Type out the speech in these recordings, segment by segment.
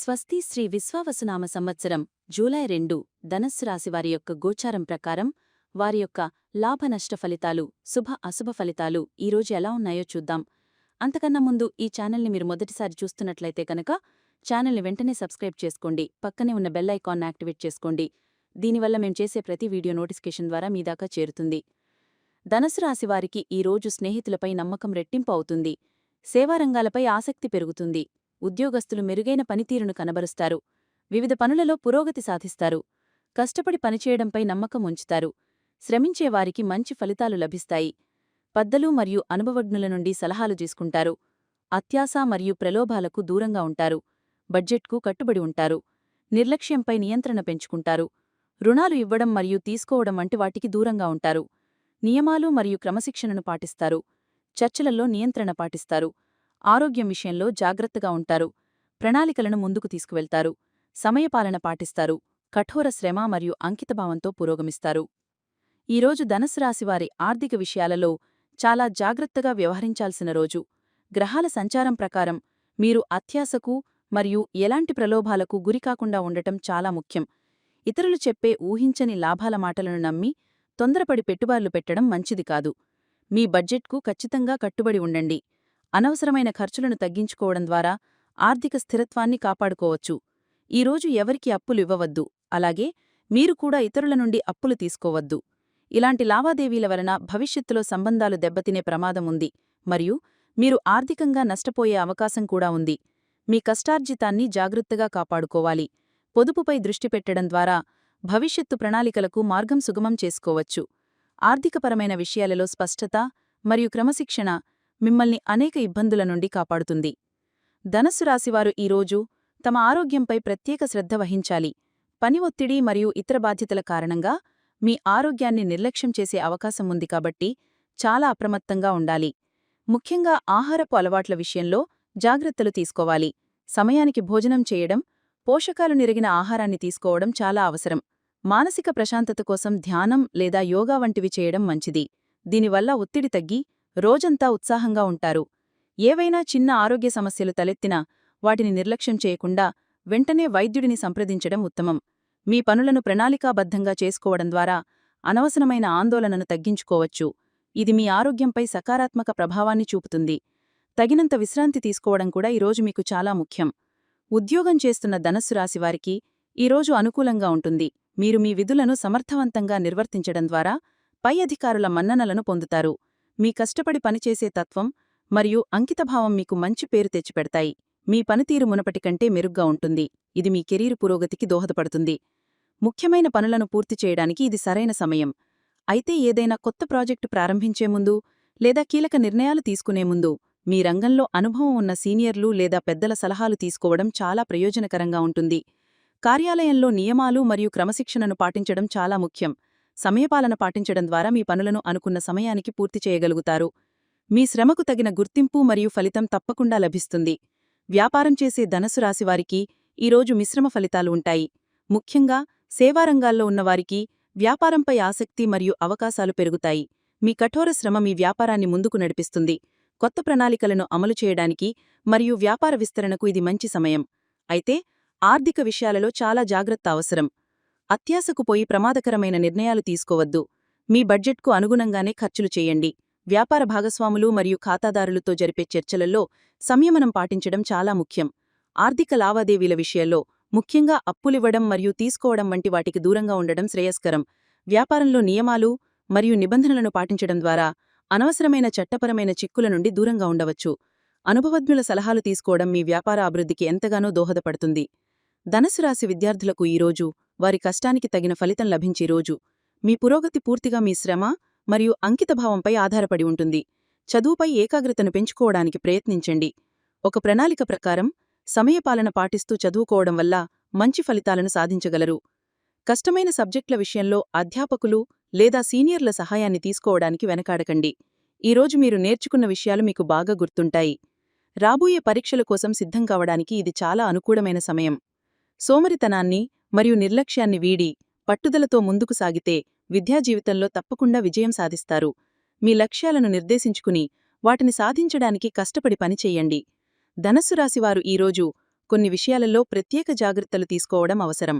స్వస్తి శ్రీ విశ్వావసునామ సంవత్సరం జూలై రెండు ధనస్సు రాశి వారి యొక్క గోచారం ప్రకారం వారి యొక్క లాభ నష్ట ఫలితాలు శుభ అశుభ ఫలితాలు ఈరోజు ఎలా ఉన్నాయో చూద్దాం. అంతకన్నా ముందు ఈ ఛానల్ని మీరు మొదటిసారి చూస్తున్నట్లయితే కనుక ఛానల్ని వెంటనే సబ్స్క్రైబ్ చేసుకోండి పక్కనే ఉన్న బెల్ ఐకాన్ యాక్టివేట్ చేసుకోండి. దీనివల్ల మేం చేసే ప్రతి వీడియో నోటిఫికేషన్ ద్వారా మీ దాకా చేరుతుంది. ధనస్సు రాశి వారికి ఈ రోజు స్నేహితులపై నమ్మకం రెట్టింపు అవుతుంది. సేవారంగాలపై ఆసక్తి పెరుగుతుంది. ఉద్యోగస్తులు మెరుగైన పనితీరును కనబరుస్తారు. వివిధ పనులలో పురోగతి సాధిస్తారు. కష్టపడి పనిచేయడంపై నమ్మకం ఉంచుతారు. శ్రమించేవారికి మంచి ఫలితాలు లభిస్తాయి. పద్దలు మరియు అనుభవజ్ఞుల నుండి సలహాలు తీసుకుంటారు. అత్యాస మరియు ప్రలోభాలకు దూరంగా ఉంటారు. బడ్జెట్కు కట్టుబడి ఉంటారు. నిర్లక్ష్యంపై నియంత్రణ పెంచుకుంటారు. రుణాలు ఇవ్వడం మరియు తీసుకోవడం వంటి వాటికి దూరంగా ఉంటారు. నియమాలు మరియు క్రమశిక్షణను పాటిస్తారు. చర్చలలో నియంత్రణ పాటిస్తారు. ఆరోగ్యం విషయంలో జాగ్రత్తగా ఉంటారు. ప్రణాళికలను ముందుకు తీసుకువెళ్తారు. సమయపాలన పాటిస్తారు. కఠోర శ్రమ మరియు అంకితభావంతో పురోగమిస్తారు. ఈరోజు ధనస్సు రాశివారి ఆర్థిక విషయాలలో చాలా జాగ్రత్తగా వ్యవహరించాల్సిన రోజు. గ్రహాల సంచారం ప్రకారం మీరు అత్యాశకు మరియు ఎలాంటి ప్రలోభాలకు గురికాకుండా ఉండటం చాలా ముఖ్యం. ఇతరులు చెప్పే ఊహించని లాభాల మాటలను నమ్మి తొందరపడి పెట్టుబడులు పెట్టడం మంచిది కాదు. మీ బడ్జెట్కు ఖచ్చితంగా కట్టుబడి ఉండండి. అనవసరమైన ఖర్చులను తగ్గించుకోవడం ద్వారా ఆర్థిక స్థిరత్వాన్ని కాపాడుకోవచ్చు. ఈరోజు ఎవరికి అప్పులు ఇవ్వవద్దు. అలాగే మీరు కూడా ఇతరుల నుండి అప్పులు తీసుకోవద్దు. ఇలాంటి లావాదేవీల వలన భవిష్యత్తులో సంబంధాలు దెబ్బతినే ప్రమాదం ఉంది. మరియు మీరు ఆర్థికంగా నష్టపోయే అవకాశం కూడా ఉంది. మీ కష్టార్జితాన్ని జాగ్రత్తగా కాపాడుకోవాలి. పొదుపుపై దృష్టి పెట్టడం ద్వారా భవిష్యత్తు ప్రణాళికలకు మార్గం సుగమం చేసుకోవచ్చు. ఆర్థికపరమైన విషయాలలో స్పష్టత మరియు క్రమశిక్షణ మిమ్మల్ని అనేక ఇబ్బందుల నుండి కాపాడుతుంది. ధనస్సు రాశివారు ఈరోజు తమ ఆరోగ్యంపై ప్రత్యేక శ్రద్ధ వహించాలి. పని ఒత్తిడి మరియు ఇతర బాధ్యతల కారణంగా మీ ఆరోగ్యాన్ని నిర్లక్ష్యం చేసే అవకాశం ఉంది కాబట్టి చాలా అప్రమత్తంగా ఉండాలి. ముఖ్యంగా ఆహారపు అలవాట్ల విషయంలో జాగ్రత్తలు తీసుకోవాలి. సమయానికి భోజనం చేయడం పోషకాలు నిరిగిన ఆహారాన్ని తీసుకోవడం చాలా అవసరం. మానసిక ప్రశాంతత కోసం ధ్యానం లేదా యోగా వంటివి చేయడం మంచిది. దీనివల్ల ఒత్తిడి తగ్గి రోజంతా ఉత్సాహంగా ఉంటారు. ఏవైనా చిన్న ఆరోగ్య సమస్యలు తలెత్తినా వాటిని నిర్లక్ష్యం చేయకుండా వెంటనే వైద్యుడిని సంప్రదించడం ఉత్తమం. మీ పనులను ప్రణాళికాబద్ధంగా చేసుకోవడం ద్వారా అనవసరమైన ఆందోళనను తగ్గించుకోవచ్చు. ఇది మీ ఆరోగ్యంపై సకారాత్మక ప్రభావాన్ని చూపుతుంది. తగినంత విశ్రాంతి తీసుకోవడం కూడా ఈరోజు మీకు చాలా ముఖ్యం. ఉద్యోగం చేస్తున్న ధనస్సు రాశివారికి ఈరోజు అనుకూలంగా ఉంటుంది. మీరు మీ విధులను సమర్థవంతంగా నిర్వర్తించడం ద్వారా పై అధికారుల మన్ననలను పొందుతారు. మీ కష్టపడి పనిచేసే తత్వం మరియు అంకితభావం మీకు మంచి పేరు తెచ్చిపెడతాయి. మీ పనితీరు మునపటి కంటే మెరుగ్గా ఉంటుంది. ఇది మీ కెరీర్ పురోగతికి దోహదపడుతుంది. ముఖ్యమైన పనులను పూర్తి చేయడానికి ఇది సరైన సమయం. అయితే ఏదైనా కొత్త ప్రాజెక్టు ప్రారంభించే ముందు లేదా కీలక నిర్ణయాలు తీసుకునే ముందు మీ రంగంలో అనుభవం ఉన్న సీనియర్లు లేదా పెద్దల సలహాలు తీసుకోవడం చాలా ప్రయోజనకరంగా ఉంటుంది. కార్యాలయంలో నియమాలు మరియు క్రమశిక్షణను పాటించడం చాలా ముఖ్యం. సమయపాలన పాటించడం ద్వారా మీ పనులను అనుకున్న సమయానికి పూర్తి చేయగలుగుతారు. మీ శ్రమకు తగిన గుర్తింపు మరియు ఫలితం తప్పకుండా లభిస్తుంది. వ్యాపారం చేసే ధనసు రాశివారికి ఈరోజు మిశ్రమ ఫలితాలు ఉంటాయి. ముఖ్యంగా సేవారంగాల్లో ఉన్నవారికి వ్యాపారంపై ఆసక్తి మరియు అవకాశాలు పెరుగుతాయి. మీ కఠోర శ్రమ మీ వ్యాపారాన్ని ముందుకు నడిపిస్తుంది. కొత్త ప్రణాళికలను అమలు చేయడానికి మరియు వ్యాపార విస్తరణకు ఇది మంచి సమయం. అయితే ఆర్థిక విషయాలలో చాలా జాగ్రత్త అవసరం. అత్యాశకు పోయి ప్రమాదకరమైన నిర్ణయాలు తీసుకోవద్దు. మీ బడ్జెట్కు అనుగుణంగానే ఖర్చులు చేయండి. వ్యాపార భాగస్వాములు మరియు ఖాతాదారులతో జరిపే చర్చలలో సంయమనం పాటించడం చాలా ముఖ్యం. ఆర్థిక లావాదేవీల విషయంలో ముఖ్యంగా అప్పులివ్వడం మరియు తీసుకోవడం వంటి వాటికి దూరంగా ఉండడం శ్రేయస్కరం. వ్యాపారంలో నియమాలు మరియు నిబంధనలను పాటించడం ద్వారా అనవసరమైన చట్టపరమైన చిక్కుల నుండి దూరంగా ఉండవచ్చు. అనుభవజ్ఞుల సలహాలు తీసుకోవడం మీ వ్యాపార అభివృద్ధికి ఎంతగానో దోహదపడుతుంది. ధనసు రాశి విద్యార్థులకు ఈరోజు వారి కష్టానికి తగిన ఫలితం లభించే రోజు. మీ పురోగతి పూర్తిగా మీ శ్రమ మరియు అంకితభావంపై ఆధారపడి ఉంటుంది. చదువుపై ఏకాగ్రతను పెంచుకోవడానికి ప్రయత్నించండి. ఒక ప్రణాళిక ప్రకారం సమయపాలన పాటిస్తూ చదువుకోవడం వల్ల మంచి ఫలితాలను సాధించగలరు. కష్టమైన సబ్జెక్టుల విషయంలో అధ్యాపకులు లేదా సీనియర్ల సహాయాన్ని తీసుకోవడానికి వెనకాడకండి. ఈరోజు మీరు నేర్చుకున్న విషయాలు మీకు బాగా గుర్తుంటాయి. రాబోయే పరీక్షల కోసం సిద్ధం కావడానికి ఇది చాలా అనుకూలమైన సమయం. సోమరితనాన్ని మరియు నిర్లక్ష్యాన్ని వీడి పట్టుదలతో ముందుకు సాగితే విద్యాజీవితంలో తప్పకుండా విజయం సాధిస్తారు. మీ లక్ష్యాలను నిర్దేశించుకుని వాటిని సాధించడానికి కష్టపడి పనిచేయండి ధనస్సు రాశివారు ఈరోజు కొన్ని విషయాలలో ప్రత్యేక జాగ్రత్తలు తీసుకోవడం అవసరం.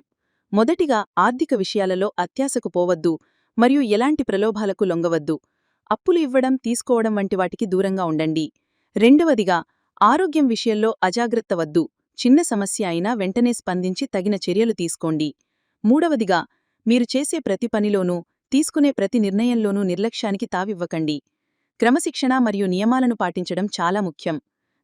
మొదటిగా ఆర్థిక విషయాలలో అత్యాశకు పోవద్దు మరియు ఎలాంటి ప్రలోభాలకు లొంగవద్దు. అప్పులు ఇవ్వడం తీసుకోవడం వంటి వాటికి దూరంగా ఉండండి. రెండవదిగా ఆరోగ్యం విషయంలో అజాగ్రత్త వద్దు చిన్న సమస్య అయినా వెంటనే స్పందించి తగిన చర్యలు తీసుకోండి. మూడవదిగా మీరు చేసే ప్రతి పనిలోనూ తీసుకునే ప్రతి నిర్ణయంలోనూ నిర్లక్ష్యానికి తావివ్వకండి. క్రమశిక్షణ మరియు నియమాలను పాటించడం చాలా ముఖ్యం.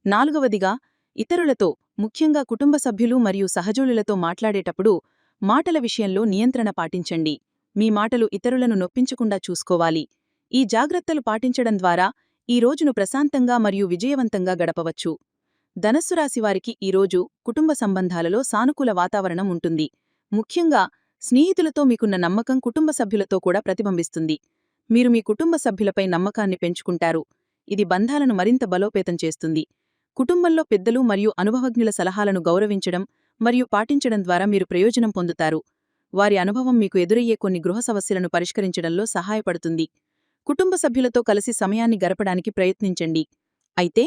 నాలుగవదిగా ఇతరులతో ముఖ్యంగా కుటుంబ సభ్యులు మరియు సహజోలులతో మాట్లాడేటప్పుడు మాటల విషయంలో నియంత్రణ పాటించండి. మీ మాటలు ఇతరులను నొప్పించకుండా చూసుకోవాలి. ఈ జాగ్రత్తలు పాటించడం ద్వారా ఈ రోజును ప్రశాంతంగా మరియు విజయవంతంగా గడపవచ్చు. ధనస్సు రాశివారికి ఈరోజు కుటుంబ సంబంధాలలో సానుకూల వాతావరణం ఉంటుంది. ముఖ్యంగా స్నేహితులతో మీకున్న నమ్మకం కుటుంబ సభ్యులతో కూడా ప్రతిబింబిస్తుంది. మీరు మీ కుటుంబ సభ్యులపై నమ్మకాన్ని పెంచుకుంటారు. ఇది బంధాలను మరింత బలోపేతం చేస్తుంది. కుటుంబంలో పెద్దలు మరియు అనుభవజ్ఞుల సలహాలను గౌరవించడం మరియు పాటించడం ద్వారా మీరు ప్రయోజనం పొందుతారు. వారి అనుభవం మీకు ఎదురయ్యే కొన్ని గృహ సమస్యలను పరిష్కరించడంలో సహాయపడుతుంది. కుటుంబ సభ్యులతో కలిసి సమయాన్ని గడపడానికి ప్రయత్నించండి. అయితే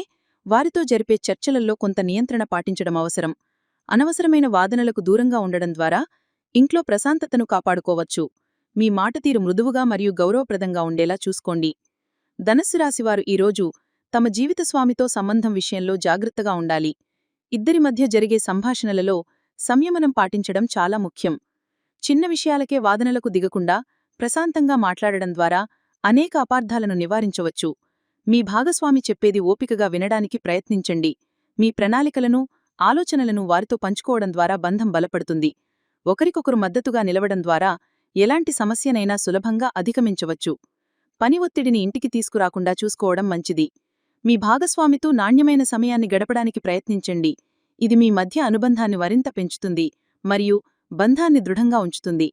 వారితో జరిపే చర్చలలో కొంత నియంత్రణ పాటించడం అవసరం. అనవసరమైన వాదనలకు దూరంగా ఉండడం ద్వారా ఇంట్లో ప్రశాంతతను కాపాడుకోవచ్చు. మీ మాటతీరు మృదువుగా మరియు గౌరవప్రదంగా ఉండేలా చూసుకోండి. ధనస్సు రాశివారు ఈరోజు తమ జీవిత స్వామితో సంబంధం విషయంలో జాగ్రత్తగా ఉండాలి. ఇద్దరి మధ్య జరిగే సంభాషణలలో సంయమనం పాటించడం చాలా ముఖ్యం. చిన్న విషయాలకే వాదనలకు దిగకుండా ప్రశాంతంగా మాట్లాడడం ద్వారా అనేక అపార్థాలను నివారించవచ్చు. మీ భాగస్వామి చెప్పేది ఓపికగా వినడానికి ప్రయత్నించండి. మీ ప్రణాళికలను ఆలోచనలను వారితో పంచుకోవడం ద్వారా బంధం బలపడుతుంది. ఒకరికొకరు మద్దతుగా నిలవడం ద్వారా ఎలాంటి సమస్యనైనా సులభంగా అధిగమించవచ్చు. పని ఒత్తిడిని ఇంటికి తీసుకురాకుండా చూసుకోవడం మంచిది. మీ భాగస్వామితో నాణ్యమైన సమయాన్ని గడపడానికి ప్రయత్నించండి. ఇది మీ మధ్య అనుబంధాన్ని మరింత పెంచుతుంది మరియు బంధాన్ని దృఢంగా ఉంచుతుంది.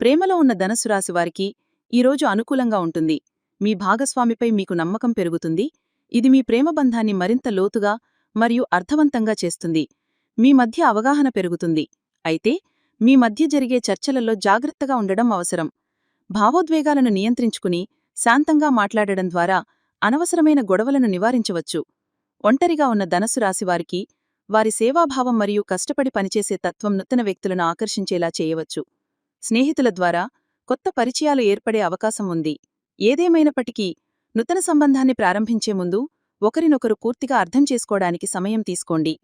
ప్రేమలో ఉన్న ధనస్సురాశివారికి ఈరోజు అనుకూలంగా ఉంటుంది. మీ భాగస్వామిపై మీకు నమ్మకం పెరుగుతుంది. ఇది మీ ప్రేమబంధాన్ని మరింత లోతుగా మరియు అర్థవంతంగా చేస్తుంది. మీ మధ్య అవగాహన పెరుగుతుంది. అయితే మీ మధ్య జరిగే చర్చలలో జాగ్రత్తగా ఉండడం అవసరం. భావోద్వేగాలను నియంత్రించుకుని శాంతంగా మాట్లాడడం ద్వారా అనవసరమైన గొడవలను నివారించవచ్చు. ఒంటరిగా ఉన్న ధనసు రాశివారికి వారి సేవాభావం మరియు కష్టపడి పనిచేసే తత్వం నూతన వ్యక్తులను ఆకర్షించేలా చేయవచ్చు. స్నేహితుల ద్వారా కొత్త పరిచయాలు ఏర్పడే అవకాశం ఉంది. ఏదేమైనప్పటికీ నూతన సంబంధాన్ని ప్రారంభించే ముందు ఒకరినొకరు పూర్తిగా అర్థం చేసుకోవడానికి సమయం తీసుకోండి.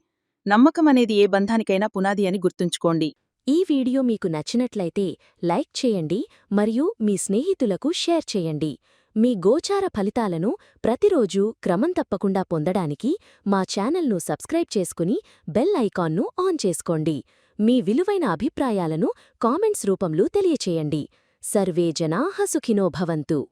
నమ్మకం అనేది ఏ బంధానికైనా పునాది అని గుర్తుంచుకోండి. ఈ వీడియో మీకు నచ్చినట్లయితే లైక్ చేయండి మరియు మీ స్నేహితులకు షేర్ చేయండి. మీ గోచార ఫలితాలను ప్రతిరోజూ క్రమం తప్పకుండా పొందడానికి మా ఛానల్ను సబ్స్క్రైబ్ చేసుకుని బెల్ ఐకాన్ను ఆన్ చేసుకోండి. మీ విలువైన అభిప్రాయాలను కామెంట్స్ రూపంలో తెలియచేయండి. సర్వే జనా సుఖినో భవంతు.